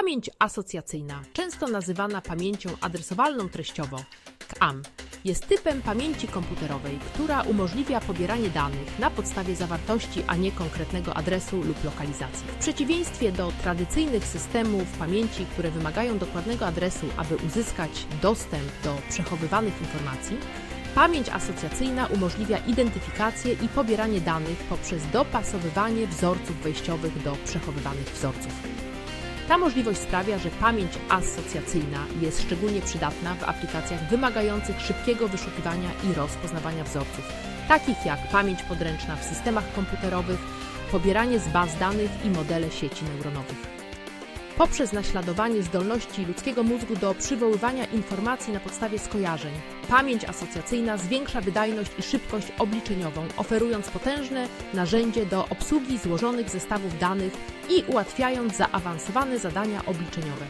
Pamięć asocjacyjna, często nazywana pamięcią adresowalną treściowo, KAM, jest typem pamięci komputerowej, która umożliwia pobieranie danych na podstawie zawartości, a nie konkretnego adresu lub lokalizacji. W przeciwieństwie do tradycyjnych systemów pamięci, które wymagają dokładnego adresu, aby uzyskać dostęp do przechowywanych informacji, pamięć asocjacyjna umożliwia identyfikację i pobieranie danych poprzez dopasowywanie wzorców wejściowych do przechowywanych wzorców. Ta możliwość sprawia, że pamięć asocjacyjna jest szczególnie przydatna w aplikacjach wymagających szybkiego wyszukiwania i rozpoznawania wzorców, takich jak pamięć podręczna w systemach komputerowych, pobieranie z baz danych i modele sieci neuronowych. Poprzez naśladowanie zdolności ludzkiego mózgu do przywoływania informacji na podstawie skojarzeń, pamięć asocjacyjna zwiększa wydajność i szybkość obliczeniową, oferując potężne narzędzie do obsługi złożonych zestawów danych i ułatwiając zaawansowane zadania obliczeniowe.